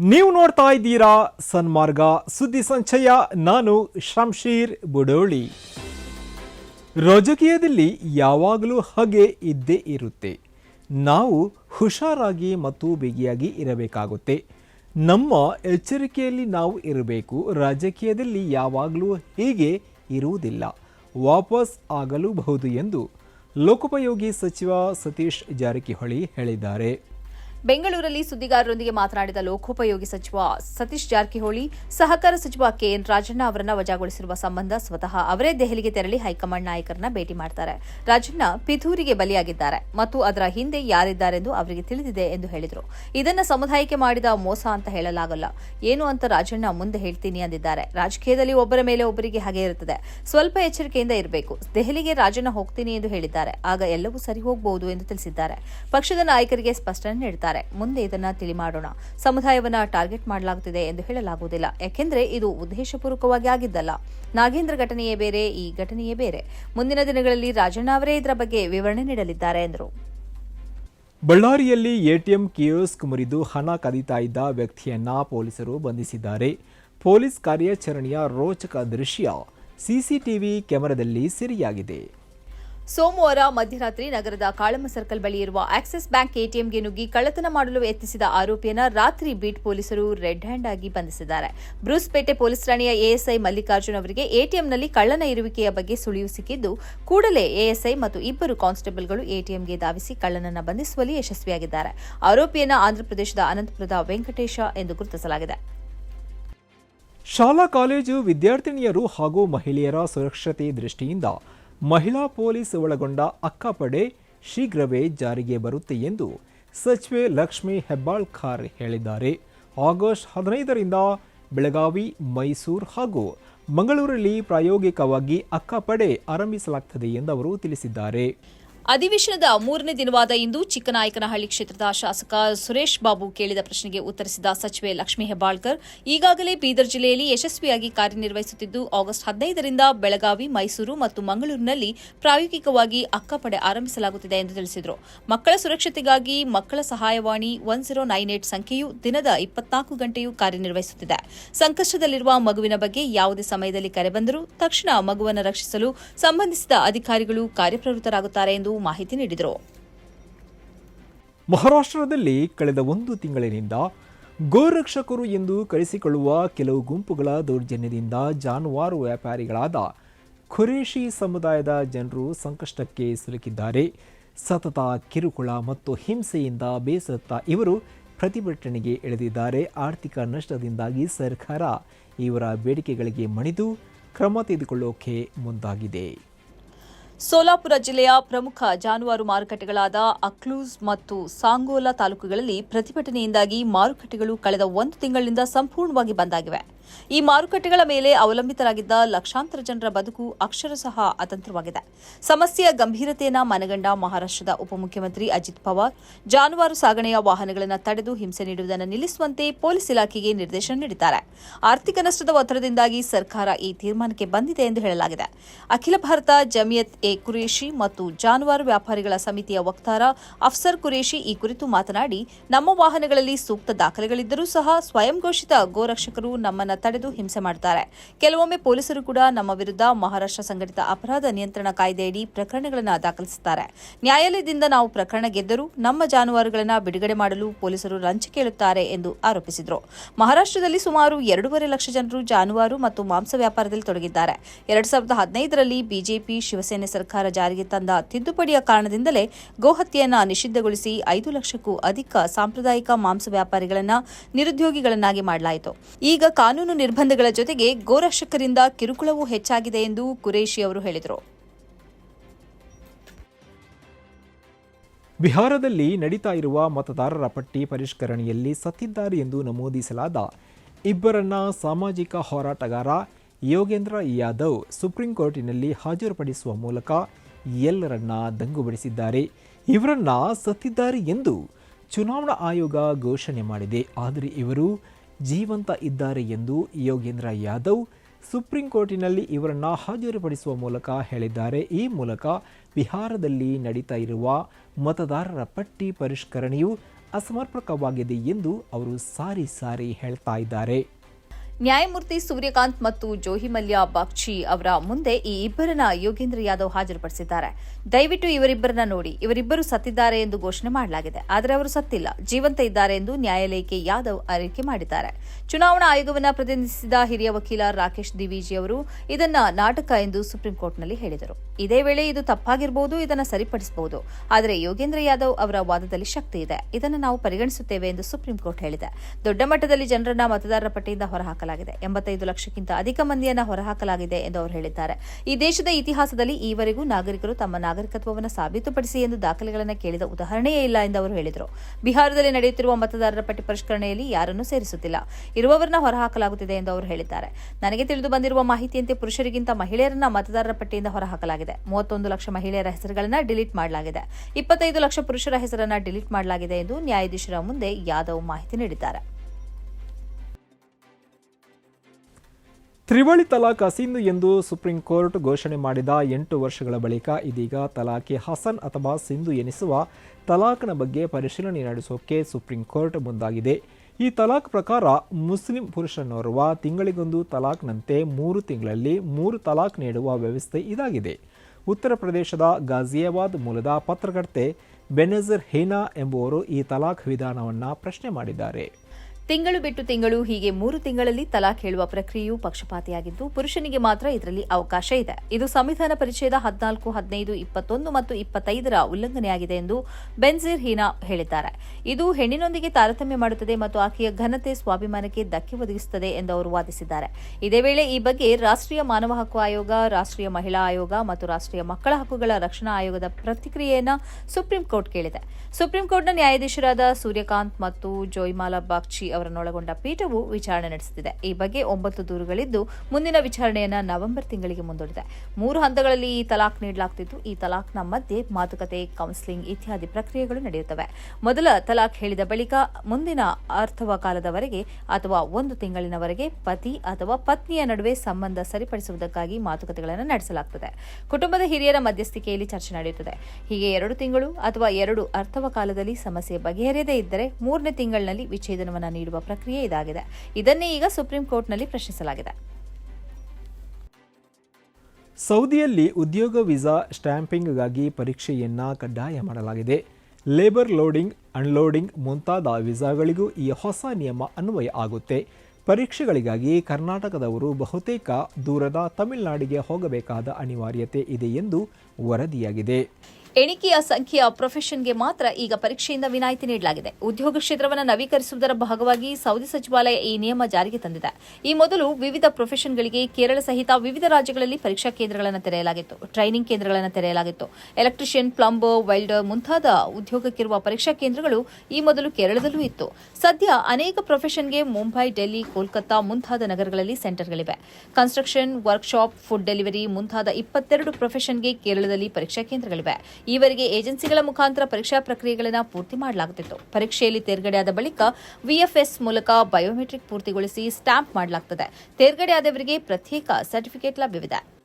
ನೀವು ನೋಡ್ತಾ ಇದ್ದೀರಾ ಸನ್ಮಾರ್ಗ. ಸುದ್ದಿ ಸಂಚಯ, ನಾನು ಶಂಶೀರ್ ಬುಡೋಳಿ. ರಾಜಕೀಯದಲ್ಲಿ ಯಾವಾಗಲೂ ಹಾಗೆ ಇದ್ದೇ ಇರುತ್ತೆ. ನಾವು ಹುಷಾರಾಗಿ ಮತ್ತು ಬಿಗಿಯಾಗಿ ಇರಬೇಕಾಗುತ್ತೆ. ನಮ್ಮ ಎಚ್ಚರಿಕೆಯಲ್ಲಿ ನಾವು ಇರಬೇಕು. ರಾಜಕೀಯದಲ್ಲಿ ಯಾವಾಗಲೂ ಹೀಗೆ ಇರುವುದಿಲ್ಲ. ವಾಪಸ್ ಆಗಲೂಬಹುದು ಎಂದು ಲೋಕೋಪಯೋಗಿ ಸಚಿವ ಸತೀಶ್ ಜಾರಕಿಹೊಳಿ ಹೇಳಿದ್ದಾರೆ. ಬೆಂಗಳೂರಲ್ಲಿ ಸುದ್ದಿಗಾರರೊಂದಿಗೆ ಮಾತನಾಡಿದ ಲೋಕೋಪಯೋಗಿ ಸಚಿವ ಸತೀಶ್ ಜಾರಕಿಹೊಳಿ, ಸಹಕಾರ ಸಚಿವ ಕೆಎನ್ ರಾಜಣ್ಣ ಅವರನ್ನ ವಜಾಗೊಳಿಸಿರುವ ಸಂಬಂಧ ಸ್ವತಃ ಅವರೇ ದೆಹಲಿಗೆ ತೆರಳಿ ಹೈಕಮಾಂಡ್ ನಾಯಕರನ್ನ ಭೇಟಿ ಮಾಡ್ತಾರೆ. ರಾಜಣ್ಣ ಪಿಥೂರಿಗೆ ಬಲಿಯಾಗಿದ್ದಾರೆ ಮತ್ತು ಅದರ ಹಿಂದೆ ಯಾರಿದ್ದಾರೆಂದು ಅವರಿಗೆ ತಿಳಿದಿದೆ ಎಂದು ಹೇಳಿದರು. ಇದನ್ನ ಸಮುದಾಯಕ್ಕೆ ಮಾಡಿದ ಮೋಸ ಅಂತ ಹೇಳಲಾಗಲ್ಲ. ಏನು ಅಂತ ರಾಜಣ್ಣ ಮುಂದೆ ಹೇಳ್ತೀನಿ ಅಂದಿದ್ದಾರೆ. ರಾಜಕೀಯದಲ್ಲಿ ಒಬ್ಬರ ಮೇಲೆ ಒಬ್ಬರಿಗೆ ಹಾಗೆ ಇರುತ್ತದೆ. ಸ್ವಲ್ಪ ಎಚ್ಚರಿಕೆಯಿಂದ ಇರಬೇಕು. ದೆಹಲಿಗೆ ರಾಜಣ್ಣ ಹೋಗ್ತೀನಿ ಎಂದು ಹೇಳಿದ್ದಾರೆ. ಆಗ ಎಲ್ಲವೂ ಸರಿ ಹೋಗಬಹುದು ಎಂದು ತಿಳಿಸಿದ್ದಾರೆ. ಪಕ್ಷದ ನಾಯಕರಿಗೆ ಸ್ಪಷ್ಟನೆ ನೀಡಿದ್ದಾರೆ ಮುಂದೆ ಇದನ್ನ ತಿಳಿ ಮಾಡೋಣ. ಸಮುದಾಯವನ್ನ ಟಾರ್ಗೆಟ್ ಮಾಡಲಾಗುತ್ತಿದೆ ಎಂದು ಹೇಳಲಾಗುವುದಿಲ್ಲ. ಯಾಕೆಂದ್ರೆ ಇದು ಉದ್ದೇಶಪೂರ್ವಕವಾಗಿ ಆಗಿದ್ದಲ್ಲ. ನಾಗೇಂದ್ರ ಘಟನೆಯೇ ಬೇರೆ, ಈ ಘಟನೆಯೇ ಬೇರೆ. ಮುಂದಿನ ದಿನಗಳಲ್ಲಿ ರಾಜಣ್ಣ ಅವರೇ ಇದರ ಬಗ್ಗೆ ವಿವರಣೆ ನೀಡಲಿದ್ದಾರೆ ಎಂದರು. ಬಳ್ಳಾರಿಯಲ್ಲಿ ಎಟಿಎಂ ಕಿಯೋಸ್ಕ್ ಮುರಿದು ಹಣ ಕದೀತಾ ಇದ್ದ ವ್ಯಕ್ತಿಯನ್ನ ಪೊಲೀಸರು ಬಂಧಿಸಿದ್ದಾರೆ. ಪೊಲೀಸ್ ಕಾರ್ಯಾಚರಣೆಯ ರೋಚಕ ದೃಶ್ಯ. ಸಿಸಿಟಿವಿ ಕ್ಯಾಮೆರಾದಲ್ಲಿ ಸೆರೆಯಾಗಿದೆ. ಸೋಮವಾರ ಮಧ್ಯರಾತ್ರಿ ನಗರದ ಕಾಳಮ್ಮ ಸರ್ಕಲ್ ಬಳಿ ಇರುವ ಆಕ್ಸಿಸ್ ಬ್ಯಾಂಕ್ ಎಟಿಎಂಗೆ ನುಗ್ಗಿ ಕಳ್ಳತನ ಮಾಡಲು ಯತ್ನಿಸಿದ ಆರೋಪಿಯನ್ನ ರಾತ್ರಿ ಬೀಟ್ ಪೊಲೀಸರು ರೆಡ್ ಹ್ಯಾಂಡ್ ಆಗಿ ಬಂಧಿಸಿದ್ದಾರೆ. ಬ್ರೂಸ್ಪೇಟೆ ಪೊಲೀಸ್ ಠಾಣೆಯ ಎಎಸ್ಐ ಮಲ್ಲಿಕಾರ್ಜುನ್ ಅವರಿಗೆ ಎಟಿಎಂನಲ್ಲಿ ಕಳ್ಳನ ಇರುವಿಕೆಯ ಬಗ್ಗೆ ಸುಳಿವು ಸಿಕ್ಕಿದ್ದು, ಕೂಡಲೇ ಎಎಸ್ಐ ಮತ್ತು ಇಬ್ಬರು ಕಾನ್ಸ್ಟೇಬಲ್ಗಳು ಎಟಿಎಂಗೆ ಧಾವಿಸಿ ಕಳ್ಳನನ್ನು ಬಂಧಿಸುವಲ್ಲಿ ಯಶಸ್ವಿಯಾಗಿದ್ದಾರೆ. ಆರೋಪಿಯನ್ನ ಆಂಧ್ರಪ್ರದೇಶದ ಅನಂತಪುರದ ವೆಂಕಟೇಶ ಎಂದು ಗುರುತಿಸಲಾಗಿದೆ. ಶಾಲಾ ಕಾಲೇಜು ವಿದ್ಯಾರ್ಥಿನಿಯರು ಹಾಗೂ ಮಹಿಳೆಯರ ಸುರಕ್ಷತೆ ದೃಷ್ಟಿಯಿಂದ ಮಹಿಳಾ ಪೊಲೀಸ್ ಒಳಗೊಂಡ ಅಕ್ಕಪಡೆ ಶೀಘ್ರವೇ ಜಾರಿಗೆ ಬರುತ್ತೆ ಎಂದು ಸಚಿವೆ ಲಕ್ಷ್ಮಿ ಹೆಬ್ಬಾಳ್ಕರ್ ಹೇಳಿದ್ದಾರೆ. ಆಗಸ್ಟ್ ಹದಿನೈದರಿಂದ ಬೆಳಗಾವಿ, ಮೈಸೂರು ಹಾಗೂ ಮಂಗಳೂರಲ್ಲಿ ಪ್ರಾಯೋಗಿಕವಾಗಿ ಅಕ್ಕಪಡೆ ಆರಂಭಿಸಲಾಗುತ್ತದೆ ಎಂದು ಅವರು ತಿಳಿಸಿದ್ದಾರೆ. ಅಧಿವೇಶನದ ಮೂರನೇ ದಿನವಾದ ಇಂದು ಚಿಕ್ಕನಾಯಕನಹಳ್ಳಿ ಕ್ಷೇತ್ರದ ಶಾಸಕ ಸುರೇಶ್ ಬಾಬು ಕೇಳಿದ ಪ್ರಶ್ನೆಗೆ ಉತ್ತರಿಸಿದ ಸಚಿವೆ ಲಕ್ಷ್ಮೀ ಹೆಬ್ಬಾಳ್ಕರ್, ಈಗಾಗಲೇ ಬೀದರ್ ಜಿಲ್ಲೆಯಲ್ಲಿ ಯಶಸ್ವಿಯಾಗಿ ಕಾರ್ಯನಿರ್ವಹಿಸುತ್ತಿದ್ದು, ಆಗಸ್ಟ್ ಹದಿನೈದರಿಂದ ಬೆಳಗಾವಿ, ಮೈಸೂರು ಮತ್ತು ಮಂಗಳೂರಿನಲ್ಲಿ ಪ್ರಾಯೋಗಿಕವಾಗಿ ಅಕ್ಕಪಡೆ ಆರಂಭಿಸಲಾಗುತ್ತಿದೆ ಎಂದು ತಿಳಿಸಿದರು. ಮಕ್ಕಳ ಸುರಕ್ಷತೆಗಾಗಿ ಮಕ್ಕಳ ಸಹಾಯವಾಣಿ ಒನ್ ಜೀರೋ ನೈನ್ ಏಟ್ ಸಂಖ್ಯೆಯು ದಿನದ ಇಪ್ಪತ್ನಾಲ್ಕು ಗಂಟೆಯೂ ಕಾರ್ಯನಿರ್ವಹಿಸುತ್ತಿದೆ. ಸಂಕಷ್ಟದಲ್ಲಿರುವ ಮಗುವಿನ ಬಗ್ಗೆ ಯಾವುದೇ ಸಮಯದಲ್ಲಿ ಕರೆ ಬಂದರೂ ತಕ್ಷಣ ಮಗುವನ್ನು ರಕ್ಷಿಸಲು ಸಂಬಂಧಿಸಿದ ಅಧಿಕಾರಿಗಳು ಕಾರ್ಯಪ್ರವೃತ್ತರಾಗುತ್ತಾರೆ ಎಂದು ಮಾಹಿತಿ ನೀಡಿದರು. ಮಹಾರಾಷ್ಟ್ರದಲ್ಲಿ ಕಳೆದ ಒಂದು ತಿಂಗಳಿನಿಂದ ಗೋರಕ್ಷಕರು ಎಂದು ಕರೆಸಿಕೊಳ್ಳುವ ಕೆಲವು ಗುಂಪುಗಳ ದೌರ್ಜನ್ಯದಿಂದ ಜಾನುವಾರು ವ್ಯಾಪಾರಿಗಳಾದ ಖುರೇಶಿ ಸಮುದಾಯದ ಜನರು ಸಂಕಷ್ಟಕ್ಕೆ ಸಿಲುಕಿದ್ದಾರೆ. ಸತತ ಕಿರುಕುಳ ಮತ್ತು ಹಿಂಸೆಯಿಂದ ಬೇಸತ್ತ ಇವರು ಪ್ರತಿಭಟನೆಗೆ ಇಳಿದಿದ್ದಾರೆ ಆರ್ಥಿಕ ನಷ್ಟದಿಂದಾಗಿ ಸರ್ಕಾರ ಇವರ ಬೇಡಿಕೆಗಳಿಗೆ ಮಣಿದು ಕ್ರಮ ತೆಗೆದುಕೊಳ್ಳೋಕೆ ಮುಂದಾಗಿದೆ. ಸೋಲಾಪುರ ಜಿಲ್ಲೆಯ ಪ್ರಮುಖ ಜಾನುವಾರು ಮಾರುಕಟ್ಟೆಗಳಾದ ಅಕ್ಲೂಸ್ ಮತ್ತು ಸಾಂಗೋಲಾ ತಾಲೂಕುಗಳಲ್ಲಿ ಪ್ರತಿಭಟನೆಯಿಂದಾಗಿ ಮಾರುಕಟ್ಟೆಗಳು ಕಳೆದ ಒಂದು ತಿಂಗಳಿನಿಂದ ಸಂಪೂರ್ಣವಾಗಿ ಬಂದಾಗಿವೆ ಈ ಮಾರುಕಟ್ಟೆಗಳ ಮೇಲೆ ಅವಲಂಬಿತರಾಗಿದ್ದ ಲಕ್ಷಾಂತರ ಜನರ ಬದುಕು ಅಕ್ಷರಶಃ ಅತಂತ್ರವಾಗಿದೆ. ಸಮಸ್ಯೆಯ ಗಂಭೀರತೆಯನ್ನು ಮನಗಂಡ ಮಹಾರಾಷ್ಟ್ರದ ಉಪಮುಖ್ಯಮಂತ್ರಿ ಅಜಿತ್ ಪವಾರ್ ಜಾನುವಾರು ಸಾಗಣೆಯ ವಾಹನಗಳನ್ನು ತಡೆದು ಹಿಂಸೆ ನೀಡುವುದನ್ನು ನಿಲ್ಲಿಸುವಂತೆ ಪೊಲೀಸ್ ಇಲಾಖೆಗೆ ನಿರ್ದೇಶನ ನೀಡಿದ್ದಾರೆ. ಆರ್ಥಿಕ ನಷ್ಟದ ಒತ್ತಡದಿಂದಾಗಿ ಸರ್ಕಾರ ಈ ತೀರ್ಮಾನಕ್ಕೆ ಬಂದಿದೆ ಎಂದು ಹೇಳಲಾಗಿದೆ. ಅಖಿಲ ಭಾರತ ಜಮಿಯತ್ ಎ ಕುರೇಶಿ ಮತ್ತು ಜಾನುವಾರು ವ್ಯಾಪಾರಿಗಳ ಸಮಿತಿಯ ವಕ್ತಾರ ಅಫ್ಸರ್ ಕುರೇಶಿ ಈ ಕುರಿತು ಮಾತನಾಡಿ, ನಮ್ಮ ವಾಹನಗಳಲ್ಲಿ ಸೂಕ್ತ ದಾಖಲೆಗಳಿದ್ದರೂ ಸಹ ಸ್ವಯಂ ಘೋಷಿತ ಗೋರಕ್ಷಕರು ನಮ್ಮನ್ನ ತಡೆದು ಹಿಂಸೆ ಮಾಡುತ್ತಾರೆ ಕೆಲವೊಮ್ಮೆ ಪೊಲೀಸರು ಕೂಡ ನಮ್ಮ ವಿರುದ್ಧ ಮಹಾರಾಷ್ಟ್ರ ಸಂಘಟಿತ ಅಪರಾಧ ನಿಯಂತ್ರಣ ಕಾಯ್ದೆಯಡಿ ಪ್ರಕರಣಗಳನ್ನು ದಾಖಲಿಸುತ್ತಾರೆ. ನ್ಯಾಯಾಲಯದಿಂದ ನಾವು ಪ್ರಕರಣ ಗೆದ್ದರೂ ನಮ್ಮ ಜಾನುವಾರುಗಳನ್ನು ಬಿಡುಗಡೆ ಮಾಡಲು ಪೊಲೀಸರು ಲಂಚ ಕೇಳುತ್ತಾರೆ ಎಂದು ಆರೋಪಿಸಿದರು. ಮಹಾರಾಷ್ಟ್ರದಲ್ಲಿ ಸುಮಾರು ಎರಡೂವರೆ ಲಕ್ಷ ಜನರು ಜಾನುವಾರು ಮತ್ತು ಮಾಂಸ ವ್ಯಾಪಾರದಲ್ಲಿ ತೊಡಗಿದ್ದಾರೆ. ಎರಡ್ ಸಾವಿರದ ಹದಿನೈದರಲ್ಲಿ ಬಿಜೆಪಿ ಶಿವಸೇನೆ ಸರ್ಕಾರ ಜಾರಿಗೆ ತಂದ ತಿದ್ದುಪಡಿಯ ಕಾರಣದಿಂದಲೇ ಗೋಹತ್ಯೆಯನ್ನ ನಿಷಿದ್ಧಗೊಳಿಸಿ ಐದು ಲಕ್ಷಕ್ಕೂ ಅಧಿಕ ಸಾಂಪ್ರದಾಯಿಕ ಮಾಂಸ ವ್ಯಾಪಾರಿಗಳನ್ನ ನಿರುದ್ಯೋಗಿಗಳನ್ನಾಗಿ ಮಾಡಲಾಯಿತು. ಈಗ ಕಾನೂನು ಕಾನೂನು ನಿರ್ಬಂಧಗಳ ಜೊತೆಗೆ ಗೋರಕ್ಷಕರಿಂದ ಕಿರುಕುಳವೂ ಹೆಚ್ಚಾಗಿದೆ ಎಂದು ಕುರೇಶಿ ಅವರು ಹೇಳಿದರು. ಬಿಹಾರದಲ್ಲಿ ನಡೀತಾ ಇರುವ ಮತದಾರರ ಪಟ್ಟಿ ಪರಿಷ್ಕರಣೆಯಲ್ಲಿ ಸತ್ತಿದ್ದಾರೆ ಎಂದು ನಮೂದಿಸಲಾದ ಇಬ್ಬರನ್ನ ಸಾಮಾಜಿಕ ಹೋರಾಟಗಾರ ಯೋಗೇಂದ್ರ ಯಾದವ್ ಸುಪ್ರೀಂ ಕೋರ್ಟಿನಲ್ಲಿ ಹಾಜರುಪಡಿಸುವ ಮೂಲಕ ಎಲ್ಲರನ್ನ ದಂಗುಬಡಿಸಿದ್ದಾರೆ. ಇವರನ್ನ ಸತ್ತಿದ್ದಾರೆ ಎಂದು ಚುನಾವಣಾ ಆಯೋಗ ಘೋಷಣೆ ಮಾಡಿದೆ. ಆದರೆ ಇವರು ಜೀವಂತ ಇದ್ದಾರೆ ಎಂದು ಯೋಗೇಂದ್ರ ಯಾದವ್ ಸುಪ್ರೀಂ ಕೋರ್ಟಿನಲ್ಲಿ ಇವರನ್ನ ಹಾಜರುಪಡಿಸುವ ಮೂಲಕ ಹೇಳಿದ್ದಾರೆ. ಈ ಮೂಲಕ ಬಿಹಾರದಲ್ಲಿ ನಡೀತಾ ಇರುವ ಮತದಾರರ ಪಟ್ಟಿ ಪರಿಷ್ಕರಣೆಯು ಅಸಮರ್ಪಕವಾಗಿದೆ ಎಂದು ಅವರು ಸಾರಿ ಸಾರಿ ಹೇಳ್ತಾ ಇದ್ದಾರೆ. ನ್ಯಾಯಮೂರ್ತಿ ಸೂರ್ಯಕಾಂತ್ ಮತ್ತು ಜೋಹಿಮಲ್ಯ ಬಾಗ್ಚಿ ಅವರ ಮುಂದೆ ಈ ಇಬ್ಬರನ್ನ ಯೋಗೇಂದ್ರ ಯಾದವ್ ಹಾಜರುಪಡಿಸಿದ್ದಾರೆ. ದಯವಿಟ್ಟು ಇವರಿಬ್ಬರನ್ನ ನೋಡಿ. ಇವರಿಬ್ಬರು ಸತ್ತಿದ್ದಾರೆ ಎಂದು ಘೋಷಣೆ ಮಾಡಲಾಗಿದೆ. ಆದರೆ ಅವರು ಸತ್ತಿಲ್ಲ. ಜೀವಂತ ಇದ್ದಾರೆ ಎಂದು ನ್ಯಾಯಾಲಯಕ್ಕೆ ಯಾದವ್ ಅರಿಕೆ ಮಾಡಿದ್ದಾರೆ. ಚುನಾವಣಾ ಆಯೋಗವನ್ನು ಪ್ರತಿನಿಧಿಸಿದ ಹಿರಿಯ ವಕೀಲ ರಾಕೇಶ್ ದಿವಿಜಿ ಅವರು ಇದನ್ನ ನಾಟಕ ಎಂದು ಸುಪ್ರೀಂ ಕೋರ್ಟ್ನಲ್ಲಿ ಹೇಳಿದರು. ಇದೇ ವೇಳೆ ಇದು ತಪ್ಪಾಗಿರಬಹುದು ಇದನ್ನು ಸರಿಪಡಿಸಬಹುದು ಆದರೆ ಯೋಗೇಂದ್ರ ಯಾದವ್ ಅವರ ವಾದದಲ್ಲಿ ಶಕ್ತಿ ಇದೆ. ಇದನ್ನು ನಾವು ಪರಿಗಣಿಸುತ್ತೇವೆ ಎಂದು ಸುಪ್ರೀಂ ಕೋರ್ಟ್ ಹೇಳಿದೆ. ದೊಡ್ಡ ಮಟ್ಟದಲ್ಲಿ ಜನರನ್ನ ಮತದಾರರ ಪಟ್ಟಿಯಿಂದ ಹೊರಹಾಕಲಾಗಿದೆ. ಎಂಬತ್ತೈದು ಲಕ್ಷಕ್ಕಿಂತ ಅಧಿಕ ಮಂದಿಯನ್ನು ಹೊರಹಾಕಲಾಗಿದೆ ಎಂದು ಅವರು ಹೇಳಿದ್ದಾರೆ. ಈ ದೇಶದ ಇತಿಹಾಸದಲ್ಲಿ ಈವರೆಗೂ ನಾಗರಿಕರು ತಮ್ಮ ನಾಗರಿಕತ್ವವನ್ನು ಸಾಬೀತುಪಡಿಸಿ ಎಂದು ದಾಖಲೆಗಳನ್ನು ಕೇಳಿದ ಉದಾಹರಣೆಯೇ ಇಲ್ಲ ಎಂದು ಅವರು ಹೇಳಿದರು. ಬಿಹಾರದಲ್ಲಿ ನಡೆಯುತ್ತಿರುವ ಮತದಾರರ ಪಟ್ಟಿ ಪರಿಷ್ಕರಣೆಯಲ್ಲಿ ಯಾರನ್ನು ಸೇರಿಸುತ್ತಿಲ್ಲ. ಇರುವವರನ್ನ ಹೊರಹಾಕಲಾಗುತ್ತಿದೆ ಎಂದು ಅವರು ಹೇಳಿದ್ದಾರೆ. ನನಗೆ ತಿಳಿದು ಬಂದಿರುವ ಮಾಹಿತಿಯಂತೆ ಪುರುಷರಿಗಿಂತ ಮಹಿಳೆಯರನ್ನ ಮತದಾರರ ಪಟ್ಟಿಯಿಂದ ಹೊರಹಾಕಲಾಗಿದೆ. ಮೂವತ್ತೊಂದು ಲಕ್ಷ ಮಹಿಳೆಯರ ಹೆಸರುಗಳನ್ನು ಡಿಲೀಟ್ ಮಾಡಲಾಗಿದೆ. ಇಪ್ಪತ್ತೈದು ಲಕ್ಷ ಪುರುಷರ ಹೆಸರನ್ನ ಡಿಲೀಟ್ ಮಾಡಲಾಗಿದೆ ಎಂದು ನ್ಯಾಯಾಧೀಶರ ಮುಂದೆ ಯಾದವ್ ಮಾಹಿತಿ ನೀಡಿದ್ದಾರೆ. ತ್ರಿವಳಿ ತಲಾಖ್ ಅಸಿಂದು ಎಂದು ಸುಪ್ರೀಂ ಕೋರ್ಟ್ ಘೋಷಣೆ ಮಾಡಿದ ಎಂಟು ವರ್ಷಗಳ ಬಳಿಕ ಇದೀಗ ತಲಾಖೆ ಹಸನ್ ಅಥವಾ ಸಿಂಧು ಎನಿಸುವ ತಲಾಖ್ನ ಬಗ್ಗೆ ಪರಿಶೀಲನೆ ನಡೆಸೋಕೆ ಸುಪ್ರೀಂ ಕೋರ್ಟ್ ಮುಂದಾಗಿದೆ. ಈ ತಲಾಖ್ ಪ್ರಕಾರ ಮುಸ್ಲಿಂ ಪುರುಷನೋರ್ವ ತಿಂಗಳಿಗೊಂದು ತಲಾಖ್ನಂತೆ ಮೂರು ತಿಂಗಳಲ್ಲಿ ಮೂರು ತಲಾಖ್ ನೀಡುವ ವ್ಯವಸ್ಥೆ ಇದಾಗಿದೆ. ಉತ್ತರ ಪ್ರದೇಶದ ಗಾಜಿಯಾಬಾದ್ ಮೂಲದ ಪತ್ರಕರ್ತೆ ಬೆನಜರ್ ಹೇನಾ ಎಂಬುವರು ಈ ತಲಾಖ್ ವಿಧಾನವನ್ನು ಪ್ರಶ್ನೆ ಮಾಡಿದ್ದಾರೆ. ತಿಂಗಳು ಬಿಟ್ಟು ತಿಂಗಳು ಹೀಗೆ ಮೂರು ತಿಂಗಳಲ್ಲಿ ತಲಾಖ್ ಹೇಳುವ ಪ್ರಕ್ರಿಯೆಯು ಪಕ್ಷಪಾತಿಯಾಗಿದ್ದು ಪುರುಷನಿಗೆ ಮಾತ್ರ ಇದರಲ್ಲಿ ಅವಕಾಶ ಇದೆ. ಇದು ಸಂವಿಧಾನ ಪರಿಚಯದ ಹದಿನಾಲ್ಕು, ಹದಿನೈದು, ಇಪ್ಪತ್ತೊಂದು ಮತ್ತು ಇಪ್ಪತ್ತೈದರ ಉಲ್ಲಂಘನೆಯಾಗಿದೆ ಎಂದು ಬೆನ್ಜೀರ್ ಹೀನಾ ಹೇಳಿದ್ದಾರೆ. ಇದು ಹೆಣ್ಣಿನೊಂದಿಗೆ ತಾರತಮ್ಯ ಮಾಡುತ್ತದೆ ಮತ್ತು ಆಕೆಯ ಘನತೆ ಸ್ವಾಭಿಮಾನಕ್ಕೆ ಧಕ್ಕೆ ಒದಗಿಸುತ್ತದೆ ಎಂದು ಅವರು ವಾದಿಸಿದ್ದಾರೆ. ಇದೇ ವೇಳೆ ಈ ಬಗ್ಗೆ ರಾಷ್ಟ್ರೀಯ ಮಾನವ ಹಕ್ಕು ಆಯೋಗ, ರಾಷ್ಟ್ರೀಯ ಮಹಿಳಾ ಆಯೋಗ ಮತ್ತು ರಾಷ್ಟ್ರೀಯ ಮಕ್ಕಳ ಹಕ್ಕುಗಳ ರಕ್ಷಣಾ ಆಯೋಗದ ಪ್ರತಿಕ್ರಿಯೆಯನ್ನು ಸುಪ್ರೀಂ ಕೋರ್ಟ್ ಕೇಳಿದೆ. ಸುಪ್ರೀಂ ಕೋರ್ಟ್ನ ನ್ಯಾಯಾಧೀಶರಾದ ಸೂರ್ಯಕಾಂತ್ ಮತ್ತು ಜೋಯ್ಮಾಲಾ ಬಾಗ್ಚಿ ಅವರನ್ನೊಳಗೊಂಡ ಪೀಠವು ವಿಚಾರಣೆ ನಡೆಸುತ್ತಿದೆ. ಈ ಬಗ್ಗೆ ಒಂಬತ್ತು ದೂರುಗಳಿದ್ದು ಮುಂದಿನ ವಿಚಾರಣೆಯನ್ನ ನವೆಂಬರ್ ತಿಂಗಳಿಗೆ ಮುಂದೂಡಿದೆ. ಮೂರು ಹಂತಗಳಲ್ಲಿ ಈ ತಲಾಕ್ ನೀಡಲಾಗುತ್ತಿದ್ದು ಈ ತಲಾಖ್ನ ಮಧ್ಯೆ ಮಾತುಕತೆ ಕೌನ್ಸಿಲಿಂಗ್ ಇತ್ಯಾದಿ ಪ್ರಕ್ರಿಯೆಗಳು ನಡೆಯುತ್ತವೆ. ಮೊದಲ ತಲಾಖ್ ಹೇಳಿದ ಬಳಿಕ ಮುಂದಿನ ಅರ್ಥವ ಕಾಲದವರೆಗೆ ಅಥವಾ ಒಂದು ತಿಂಗಳಿನವರೆಗೆ ಪತಿ ಅಥವಾ ಪತ್ನಿಯ ನಡುವೆ ಸಂಬಂಧ ಸರಿಪಡಿಸುವುದಕ್ಕಾಗಿ ಮಾತುಕತೆಗಳನ್ನು ನಡೆಸಲಾಗುತ್ತದೆ ಕುಟುಂಬದ ಹಿರಿಯರ ಮಧ್ಯಸ್ಥಿಕೆಯಲ್ಲಿ ಚರ್ಚೆ ನಡೆಯುತ್ತದೆ. ಹೀಗೆ ಎರಡು ತಿಂಗಳು ಅಥವಾ ಎರಡು ಅರ್ಥವ ಕಾಲದಲ್ಲಿ ಸಮಸ್ಯೆ ಬಗೆಹರಿಯದೇ ಇದ್ದರೆ ಮೂರನೇ ತಿಂಗಳಿನಲ್ಲಿ ವಿಚ್ಛೇದನವನ್ನು ನೀಡುವ ಪ್ರಕ್ರಿಯೆ ಇದಾಗಿದೆ. ಇದನ್ನೇ ಈಗ ಸುಪ್ರೀಂ ಕೋರ್ಟ್ನಲ್ಲಿ ಪ್ರಶ್ನಿಸಲಾಗಿದೆ. ಸೌದಿಯಲ್ಲಿ ಉದ್ಯೋಗ ವೀಸಾ ಸ್ಟ್ಯಾಂಪಿಂಗ್ಗಾಗಿ ಪರೀಕ್ಷೆಯನ್ನು ಕಡ್ಡಾಯ ಮಾಡಲಾಗಿದೆ. ಲೇಬರ್ ಲೋಡಿಂಗ್, ಅನ್ಲೋಡಿಂಗ್ ಮುಂತಾದ ವೀಸಾಗಳಿಗೂ ಈ ಹೊಸ ನಿಯಮ ಅನ್ವಯ ಆಗುತ್ತೆ. ಪರೀಕ್ಷೆಗಳಿಗಾಗಿ ಕರ್ನಾಟಕದವರು ಬಹುತೇಕ ದೂರದ ತಮಿಳುನಾಡಿಗೆ ಹೋಗಬೇಕಾದ ಅನಿವಾರ್ಯತೆ ಇದೆ ಎಂದು ವರದಿಯಾಗಿದೆ. ಎಣಿಕೆಯ ಸಂಖ್ಯೆಯ ಪ್ರೊಫೆಷನ್ಗೆ ಮಾತ್ರ ಈಗ ಪರೀಕ್ಷೆಯಿಂದ ವಿನಾಯಿತಿ ನೀಡಲಾಗಿದೆ. ಉದ್ಯೋಗ ಕ್ಷೇತ್ರವನ್ನು ನವೀಕರಿಸುವುದರ ಭಾಗವಾಗಿ ಸೌದಿ ಸಚಿವಾಲಯ ಈ ನಿಯಮ ಜಾರಿಗೆ ತಂದಿದೆ. ಈ ಮೊದಲು ವಿವಿಧ ಪ್ರೊಫೆಷನ್ಗಳಿಗೆ ಕೇರಳ ಸಹಿತ ವಿವಿಧ ರಾಜ್ಯಗಳಲ್ಲಿ ಪರೀಕ್ಷಾ ಕೇಂದ್ರಗಳನ್ನು ತೆರೆಯಲಾಗಿತ್ತು. ಟ್ರೈನಿಂಗ್ ಕೇಂದ್ರಗಳನ್ನು ತೆರೆಯಲಾಗಿತ್ತು. ಎಲೆಕ್ಟ್ರಿಷಿಯನ್, ಪ್ಲಂಬರ್, ವೆಲ್ಡರ್ ಮುಂತಾದ ಉದ್ಯೋಗಕ್ಕಿರುವ ಪರೀಕ್ಷಾ ಕೇಂದ್ರಗಳು ಈ ಮೊದಲು ಕೇರಳದಲ್ಲೂ ಇತ್ತು. ಸದ್ಯ ಅನೇಕ ಪ್ರೊಫೆಷನ್ಗೆ ಮುಂಬೈ, ಡೆಲ್ಲಿ, ಕೋಲ್ಕತ್ತಾ ಮುಂತಾದ ನಗರಗಳಲ್ಲಿ ಸೆಂಟರ್ಗಳಿವೆ. ಕನ್ಸ್ಟ್ರಕ್ಷನ್, ವರ್ಕ್ಶಾಪ್, ಫುಡ್ ಡೆಲಿವರಿ ಮುಂತಾದ ಇಪ್ಪತ್ತೆರಡು ಪ್ರೊಫೆಷನ್ಗೆ ಕೇರಳದಲ್ಲಿ ಪರೀಕ್ಷಾ ಕೇಂದ್ರಗಳಿವೆ. ಈವರೆಗೆ ಏಜೆನ್ಸಿಗಳ ಮುಖಾಂತರ ಪರೀಕ್ಷಾ ಪ್ರಕ್ರಿಯೆಗಳನ್ನು ಪೂರ್ತಿ ಮಾಡಲಾಗುತ್ತಿತ್ತು ಪರೀಕ್ಷೆಯಲ್ಲಿ ತೇರ್ಗಡೆಯಾದ ಬಳಿಕ ವಿಎಫ್ಎಸ್ ಮೂಲಕ ಬಯೋಮೆಟ್ರಿಕ್ ಪೂರ್ತಿಗೊಳಿಸಿ ಸ್ಟ್ಯಾಂಪ್ ಮಾಡಲಾಗುತ್ತದೆ ತೇರ್ಗಡೆಯಾದವರಿಗೆ ಪ್ರತ್ಯೇಕ ಸರ್ಟಿಫಿಕೇಟ್ ಲಭ್ಯವಿದೆ.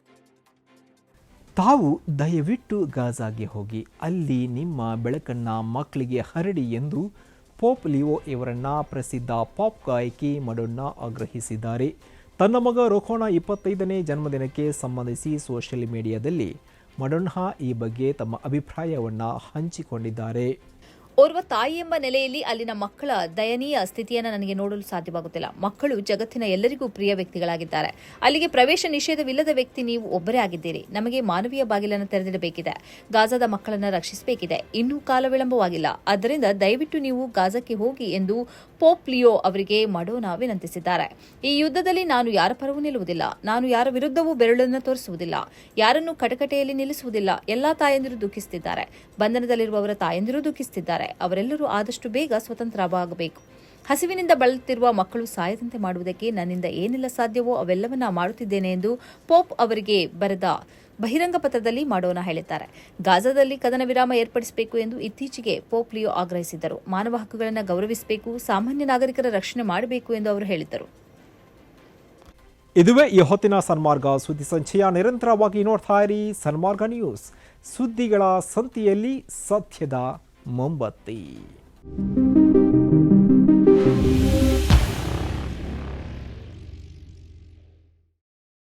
ತಾವು ದಯವಿಟ್ಟು ಗಾಜಾಗೆ ಹೋಗಿ, ಅಲ್ಲಿ ನಿಮ್ಮ ಬೆಳಕನ್ನ ಮಕ್ಕಳಿಗೆ ಹರಡಿ ಎಂದು ಪೋಪ್ ಲಿಯೋ ಇವರನ್ನ ಪ್ರಸಿದ್ಧ ಪಾಪ್ ಗಾಯಕಿ ಮಡೋನ್ನ ಆಗ್ರಹಿಸಿದ್ದಾರೆ. ತನ್ನ ಮಗ ರೋಖೋಣ ಇಪ್ಪತ್ತೈದನೇ ಜನ್ಮದಿನಕ್ಕೆ ಸಂಬಂಧಿಸಿ ಸೋಷಿಯಲ್ ಮೀಡಿಯಾದಲ್ಲಿ ಮಡೋನ್ಹಾ ಈ ಬಗ್ಗೆ ತಮ್ಮ ಅಭಿಪ್ರಾಯವನ್ನು ಹಂಚಿಕೊಂಡಿದ್ದಾರೆ. ಓರ್ವ ತಾಯಿ ಎಂಬ ನೆಲೆಯಲ್ಲಿ ಅಲ್ಲಿನ ಮಕ್ಕಳ ದಯನೀಯ ಸ್ಥಿತಿಯನ್ನು ನನಗೆ ನೋಡಲು ಸಾಧ್ಯವಾಗುತ್ತಿಲ್ಲ. ಮಕ್ಕಳು ಜಗತ್ತಿನ ಎಲ್ಲರಿಗೂ ಪ್ರಿಯ ವ್ಯಕ್ತಿಗಳಾಗಿದ್ದಾರೆ. ಅಲ್ಲಿಗೆ ಪ್ರವೇಶ ನಿಷೇಧವಿಲ್ಲದ ವ್ಯಕ್ತಿ ನೀವು ಒಬ್ಬರೇ ಆಗಿದ್ದೀರಿ. ನಮಗೆ ಮಾನವೀಯ ಬಾಗಿಲನ್ನು ತೆರೆದಿಡಬೇಕಿದೆ. ಗಾಜಾದ ಮಕ್ಕಳನ್ನು ರಕ್ಷಿಸಬೇಕಿದೆ. ಇನ್ನೂ ಕಾಲ ವಿಳಂಬವಾಗಿಲ್ಲ ಆದ್ದರಿಂದ ದಯವಿಟ್ಟು ನೀವು ಗಾಜಾಕ್ಕೆ ಹೋಗಿ ಎಂದು ಪೋಪ್ ಲಿಯೋ ಅವರಿಗೆ ಮಡೋನಾ ವಿನಂತಿಸಿದ್ದಾರೆ. ಈ ಯುದ್ಧದಲ್ಲಿ ನಾನು ಯಾರ ಪರವೂ ನಿಲ್ಲುವುದಿಲ್ಲ. ನಾನು ಯಾರ ವಿರುದ್ಧವೂ ಬೆರಳನ್ನು ತೋರಿಸುವುದಿಲ್ಲ. ಯಾರನ್ನು ಕಟಕಟೆಯಲ್ಲಿ ನಿಲ್ಲಿಸುವುದಿಲ್ಲ. ಎಲ್ಲಾ ತಾಯಂದಿರು ದುಃಖಿಸುತ್ತಿದ್ದಾರೆ. ಬಂಧನದಲ್ಲಿರುವವರ ತಾಯಂದಿರು ದುಃಖಿಸುತ್ತಿದ್ದಾರೆ. ಅವರೆಲ್ಲರೂ ಆದಷ್ಟು ಬೇಗ ಸ್ವತಂತ್ರವಾಗಬೇಕು. ಹಸಿವಿನಿಂದ ಬಳಲುತ್ತಿರುವ ಮಕ್ಕಳು ಸಾಯದಂತೆ ಮಾಡುವುದಕ್ಕೆ ನನ್ನಿಂದ ಏನೆಲ್ಲ ಸಾಧ್ಯವೋ ಅವೆಲ್ಲವನ್ನ ಮಾಡುತ್ತಿದ್ದೇನೆ ಎಂದು ಪೋಪ್ ಅವರಿಗೆ ಬರೆದ ಬಹಿರಂಗ ಪತ್ರದಲ್ಲಿ ಮಾಡೋಣ ಹೇಳಿದ್ದಾರೆ. ಗಾಜಾದಲ್ಲಿ ಕದನ ವಿರಾಮ ಏರ್ಪಡಿಸಬೇಕು ಎಂದು ಇತ್ತೀಚೆಗೆ ಪೋಪ್ ಲಿಯೋ ಆಗ್ರಹಿಸಿದ್ದರು. ಮಾನವ ಹಕ್ಕುಗಳನ್ನು ಗೌರವಿಸಬೇಕು, ಸಾಮಾನ್ಯ ನಾಗರಿಕರ ರಕ್ಷಣೆ ಮಾಡಬೇಕು ಎಂದು ಅವರು ಹೇಳಿದ್ದರು. ಇದುವೇ ಈ ಹೊತ್ತಿನ ಸನ್ಮಾರ್ಗ ಸುದ್ದಿ ಸಂಚಯ ನಿರಂತರವಾಗಿ ನೋಡ್ತಾ ಇರಿ ಸನ್ಮಾರ್ಗ ನ್ಯೂಸ್. ಸುದ್ದಿಗಳ ಸಂತಿಯಲ್ಲಿ ಸತ್ಯದ ಮೊಂಬತ್ತಿ.